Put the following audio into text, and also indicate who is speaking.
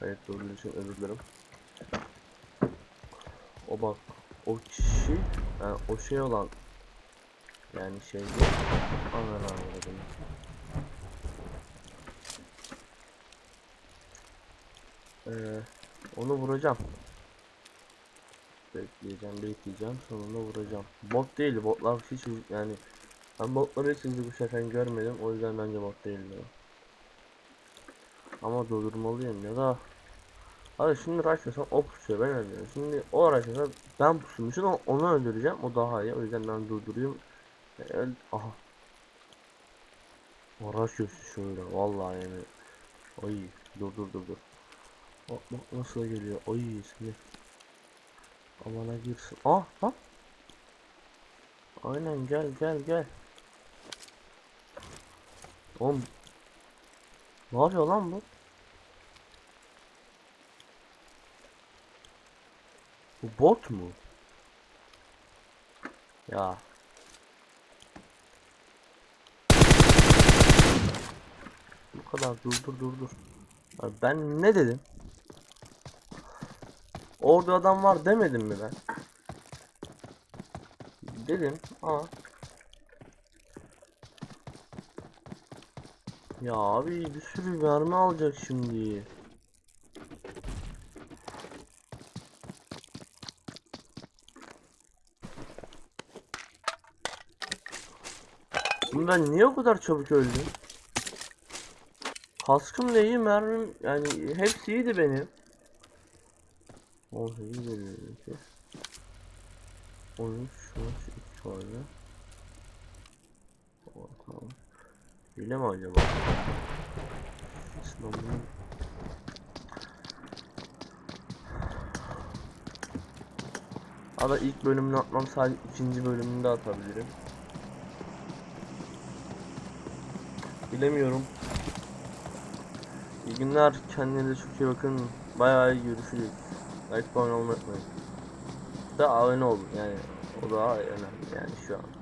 Speaker 1: Kayıt doğru için özür dilerim. O bak o kişi yani o şey olan yani şey. Aman anladım. Ee, onu vuracağım. Bekleyeceğim, bekleyeceğim. Sonunda vuracağım. Bot değil, botlar hiç yani ben botları hiç bu sefer görmedim. O yüzden bence bot değil ya. Ama durdurmalıyım ya da Abi şimdi Rush'lasam o pusuyor ben öldürüyorum. Şimdi o Rush'lasa ben pusmuşum ama onu öldüreceğim o daha iyi. O yüzden ben durdurayım. E, öl Aha. Göğsü şöyle vallahi yani. Ay dur dur dur dur. Bak bak nasıl geliyor. Ay şimdi. Alana girsin. Ah bak. Aynen gel gel gel. Oğlum. Ne yapıyor lan bu? Bu bot mu? Ya. Bu kadar dur dur dur dur. Ben ne dedim? Orada adam var demedim mi ben? Dedim. Aa. Ya abi bir sürü mermi alacak şimdi. Ben niye o kadar çabuk öldüm? Kaskım da iyi, mermim yani hepsi iyiydi benim. 18 22 13 şu 2 tane. O, tamam. Hile mi acaba? Sınavın Ada ilk bölümünü atmam sadece ikinci bölümünde atabilirim. Bilemiyorum. İyi günler. Kendinize çok iyi bakın. Bayağı iyi görüşürüz. Like abone olmayı unutmayın. Da abone olun yani. O daha önemli yani şu an.